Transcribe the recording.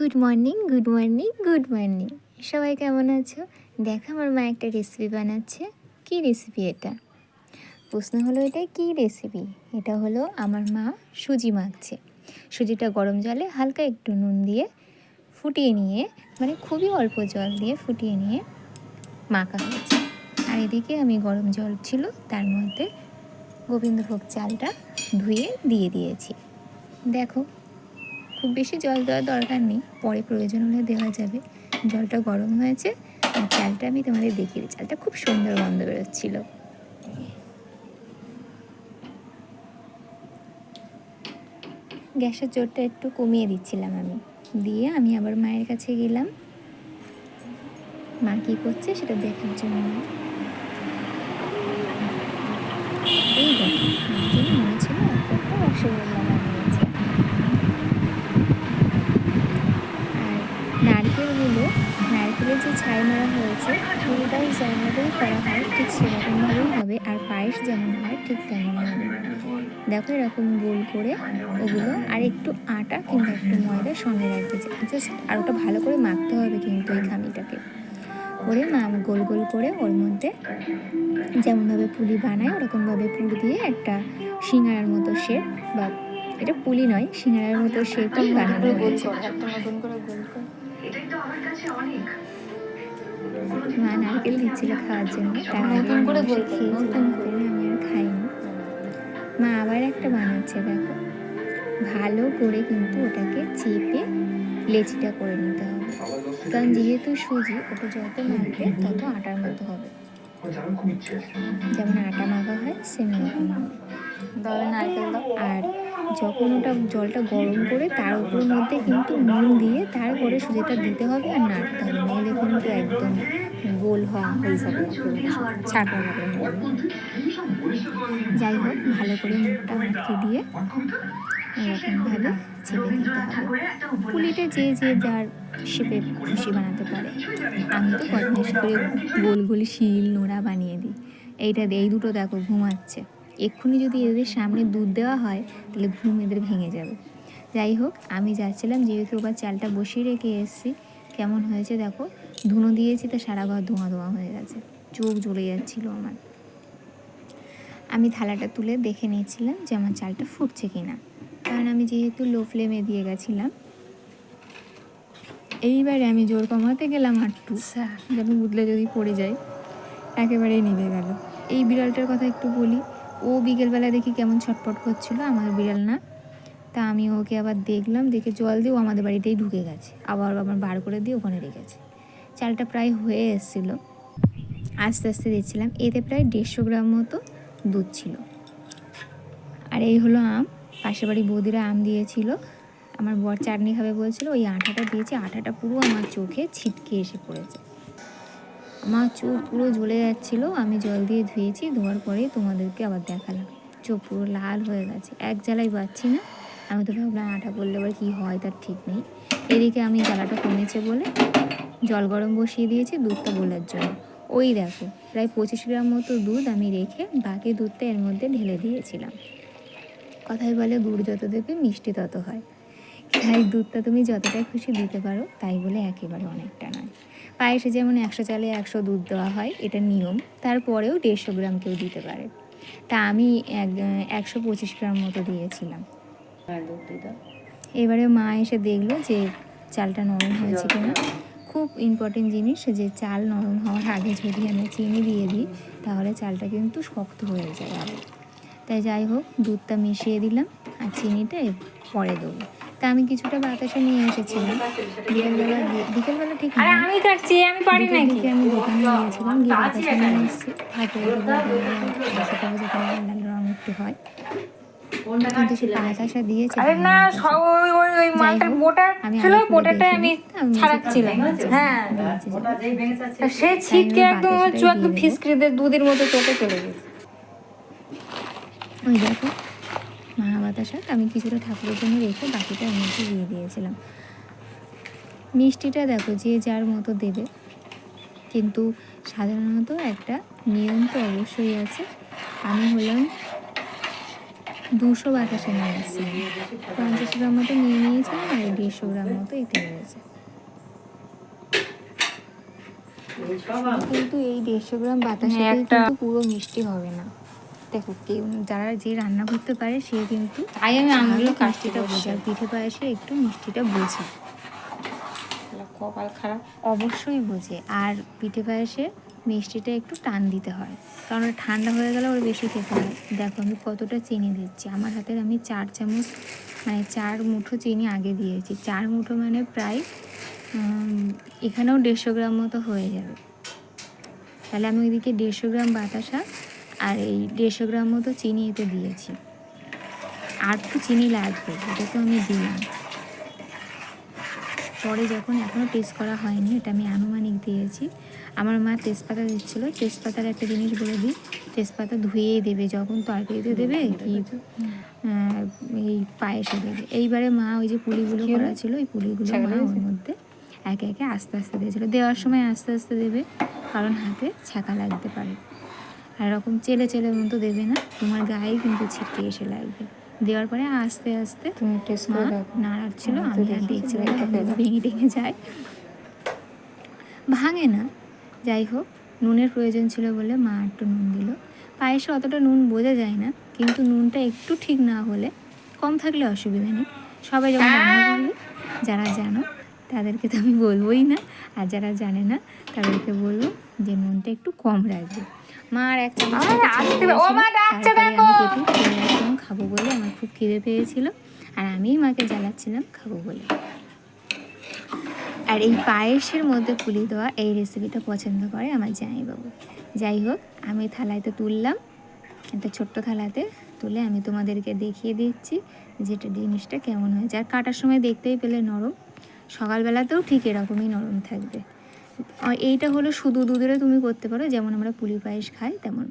Good morning good morning good morning সবাই কেমন আছো? দেখো আমার মা একটা রেসিপি বানাচ্ছে। কী রেসিপি এটা? প্রশ্ন হলো, এটা কী রেসিপি এটা হলো আমার মা সুজি মাখছে। সুজিটা গরম জলে হালকা একটু নুন দিয়ে ফুটিয়ে নিয়ে মানে খুবই অল্প জল দিয়ে ফুটিয়ে নিয়ে মাখা হয়েছে। আর এদিকে আমি গরম জল ছিল, তার মধ্যে গোবিন্দভোগ চালটা ধুয়ে দিয়ে দিয়েছি। দেখো খুব বেশি জল দেওয়ার দরকার নেই। পরে প্রয়োজন হলে দেওয়া যাবে। জলটা গরম হয়েছে, আর চালটা আমি তোমাদের দেখিয়ে দিই। চালটা খুব সুন্দর গন্ধ বেরোচ্ছিল। গ্যাসের জোরটা একটু কমিয়ে দিচ্ছিলাম আমি। দিয়ে আমি আবার মায়ের কাছে গেলাম। মা কী করছে সেটা দেখার জন্য। এই দেখো মার জন্য মনে ছিল একটা একটা রসগোল্লা বানিয়েছে আর নারকেলগুলো নারকেলের যে ছাই মারা হয়েছে পুরোটাই যেমনভাবেই করা হয় ঠিক সেরকমভাবেই হবে আর পায়েস যেমন হয় ঠিক তেমনই হবে। দেখো এরকম গোল করে ওগুলো আর একটু আটা কিংবা একটু ময়দা সঙ্গে রাখবে জাস্ট আর ওটা ভালো করে মাখতে হবে কিন্তু এই খামিটাকে। করে মা গোল গোল করে ওর মধ্যে যেমনভাবে পুলি বানায় ওরকমভাবে পুর দিয়ে একটা সিঙ্গারার মতো শেপ বা এটা পুলি নয় সিঙ্গারার মতো শেপই বানানো হয়েছে। একটা নতুন করে গোল করে। মা নারকেল দিচ্ছিল খাওয়ার জন্য। তার আগে করে খেয়েছিলাম নতুন করে। আমি আর খাইনি। মা আবার একটা বানাচ্ছে দেখো। ভালো করে কিন্তু ওটাকে চেপে লেচিটা করে নিতে হবে। কারণ যেহেতু সুজি ওটা যত মাখবে তত আটার মতো হবে। যেমন আটা মাখা হয় সেম এরকম হবে তাহলে নারকেল দাও। আর যখন ওটা জলটা গরম করে তার উপরের মধ্যে কিন্তু নুন দিয়ে তারপরে সুজিটা দিতে হবে আর নাড়তে হবে। নাহলে কিন্তু একদম গোল হওয়া হয়ে যাবে হয়ে যাবে। যাই হোক, ভালো করে মুখটা মাখিয়ে দিয়ে এরকমভাবে চেপে দিতে হবে। পুলিটা যে যে যার শেপে খুশি বানাতে পারে। আমি তো বদমাইশ করে গোল গোল শিল নোড়া বানিয়ে দিই। এইটা এই দুটো দেখো, ঘুমাচ্ছে। এক্ষুনি যদি এদের সামনে দুধ দেওয়া হয় তাহলে ঘুম এদের ভেঙে যাবে। যাই হোক আমি যাচ্ছিলাম যেহেতু ওবার চালটা বসিয়ে রেখে এসেছি। কেমন হয়েছে দেখো ধুনো দিয়েছি তো সারা ঘর ধোঁয়া ধোঁয়া হয়ে গেছে। চোখ জ্বলে যাচ্ছিল আমার। আমি থালাটা তুলে দেখে নিয়েছিলাম যে আমার চালটা ফুটছে কি না কারণ আমি যেহেতু লো ফ্লেমে দিয়ে গেছিলাম এইবারে আমি জোর কমাতে গেলাম আটটু যেন বুদলে যদি পড়ে যায় একেবারেই নিভে গেল। এই বিড়ালটার কথা একটু বলি ও বিকেলবেলা দেখি কেমন ছটপট করছিল, আমার বিড়াল না। তা আমি ওকে আবার দেখলাম, দেখে জল দিয়ে ও আমাদের বাড়িতেই ঢুকে গেছে। আবার আবার বার করে দিয়ে ওখানে রেখেছে চালটা প্রায় হয়ে এসেছিল। আস্তে আস্তে দিচ্ছিলাম এতে প্রায় দেড়শো গ্রাম মতো দুধ ছিল। আর এই হলো আম। পাশের বাড়ি বৌদিরা আম দিয়েছিল। আমার বর চাটনি খাবে বলছিল, ওই আঠাটা দিয়েছে, আঠাটা পুরো আমার চোখে ছিটকে এসে পড়েছে। আমার চোখ পুরো জ্বলে যাচ্ছিল, আমি জল দিয়ে ধুয়েছি, ধোয়ার পরেই তোমাদেরকে আবার দেখালাম। চোখ পুরো লাল হয়ে গেছে, এক জ্বালাই পাচ্ছি না। আমি তো ভাবলাম আটা পড়লে এবার কী হয়, তার ঠিক নেই। এদিকে আমি জ্বালাটা কমেছে বলে জল গরম বসিয়ে দিয়েছি দুধটা গোলার জন্য। ওই দেখো, প্রায় পঁচিশ গ্রাম মতো দুধ আমি রেখে বাকি দুধটা এর মধ্যে ঢেলে দিয়েছিলাম। কথায় বলে গুড় যত দেবে, মিষ্টি তত হয়। তাই দুধটা তুমি যতটা খুশি দিতে পারো, তাই বলে একেবারে অনেকটা নয়। পায়েসে যেমন একশো চালে একশো দুধ দেওয়া হয়, এটা নিয়ম। তারপরেও দেড়শো গ্রাম কেউ দিতে পারে। তা আমি এক, একশো পঁচিশ গ্রাম মতো দিয়েছিলাম। হ্যাঁ এবারে মা এসে দেখল যে চালটা নরম হয়েছে কিনা। খুব ইম্পর্টেন্ট জিনিস যে চাল নরম হওয়ার আগে যদি আমি চিনি দিয়ে দিই, তাহলে চালটা কিন্তু শক্ত হয়ে যায় আরও তাই যাই হোক দুধটা মিশিয়ে দিলাম আর চিনিটা এ- পরে দেবো। তা আমি কিছুটা বাতাসা নিয়ে এসেছিলাম। বিকেলবেলা বিকেলবেলা ঠিক আরে আমি কাটছি আমি পারি দুপুর নাকি? আমি দোকানে গিয়েছিলাম গিয়ে বাতাসা নিয়ে এসেছি। ঠাকুরের যেখানে রঙ একটু হয়। কিন্তু সে বাতাসা দিয়েছে আরে না ওই ওই ওই মালটার আমি ছিল আমি ছাড়াচ্ছিলাম। হ্যাঁ। সে ছিটকে একদম বাতাসাটাই চুল একদম দিয়ে দেবো। ফিসকে দিয়ে দুধের মতো চোখে চলে গেছে। ওই দেখো মহা বাতাসা আমি কিছুটা ঠাকুরের জন্য রেখে বাকিটা এর মধ্যে দিয়ে দিয়েছিলাম। মিষ্টিটা দেখো যে যার মতো দেবে। কিন্তু সাধারণত একটা নিয়ম তো অবশ্যই আছে। আমি হলাম দুশো বাতাসে নিয়েছি পঞ্চাশ গ্রাম মতো নিয়ে নিয়েছিলাম আর দেড়শো গ্রাম মতো এতে রয়েছে। কিন্তু এই দেড়শো গ্রাম বাতাসে কিন্তু পুরো মিষ্টি হবে না। দেখো কেউ যারা যে রান্না করতে পারে সে কিন্তু তাই আমি আঙুলগুলো স্বাভাবিক কাটতে মিষ্টিটা বোঝে পিঠে পায়েসে একটু মিষ্টিটা বোঝে। কপাল খারাপ। অবশ্যই বোঝে আর পিঠে পায়েসে মিষ্টিটা একটু টান দিতে হয় কারণ ঠান্ডা হয়ে গেলে ওর বেশি খেতে হয়। দেখো আমি কতটা চিনি দিচ্ছি। আমার হাতের আমি চার চামচ মানে চার মুঠো চিনি আগে দিয়েছি। চার মুঠো মানে প্রায় এখানেও দেড়শো গ্রাম মতো হয়ে যাবে। তাহলে আমি ওইদিকে দেড়শো গ্রাম বাতাসা আর এই দেড়শো গ্রাম মতো চিনি এতে দিয়েছি। আর তো চিনি লাগবে এটা তো আমি দিলাম। পরে যখন এখনও টেস্ট করা হয়নি এটা আমি আনুমানিক দিয়েছি। আমার মা তেজপাতা দিচ্ছিল তেজপাতার একটা জিনিস বলে দিই তেজপাতা ধুয়েই দেবে যখন তরকারিতে দেবে কি এই পায়েসে দেবে। এইবারে মা ওই যে পুলিগুলো করা ছিল ওই পুলিগুলো মা ওর মধ্যে একে একে আস্তে আস্তে দিয়েছিল। দেওয়ার সময় আস্তে আস্তে দেবে কারণ হাতে ছাকা লাগতে পারে। আর এরকম চেলে চেলে মতো দেবে না। তোমার গায়ে কিন্তু ছিটকে এসে লাগবে। দেওয়ার পরে আস্তে আস্তে তুমি টেস্ট মা করে দেখো। নাড়াচ্ছিল আমি তো আর দেখেছি, দেখছিলাম। ভেঙে টেঙে যায়। ভাঙে না। যাই হোক নুনের প্রয়োজন ছিল বলে মা একটু নুন দিল। পায়েসে অতটা নুন বোঝা যায় না কিন্তু নুনটা একটু ঠিক না হলে কম থাকলে অসুবিধা নেই। সবাই যখন রান্না করবে যারা জানো তাদেরকে তো আমি বলবোই না। আর যারা জানে না তাদেরকে বলব যে নুনটা একটু কম রাখবে। মা আর এক চামচ আমি খাব বলে আমার খুব খিদে পেয়েছিল। আর আমিই মাকে জ্বালাচ্ছিলাম খাব বলে। আর এই পায়েসের মধ্যে পুলি দেওয়া এই রেসিপিটা পছন্দ করে আমার জামাইবাবু। যাই হোক আমি থালাতে তুললাম। একটা ছোট্ট থালাতে তুলে আমি তোমাদেরকে দেখিয়ে দিচ্ছি যেটা জিনিসটা কেমন হয়েছে। আর কাটার সময় দেখতেই পেলে নরম। সকালবেলাতেও ঠিক এরকমই নরম থাকবে। এইটা হলো শুধু দুধেরও তুমি করতে পারো যেমন আমরা পুলি পায়েস খাই তেমন।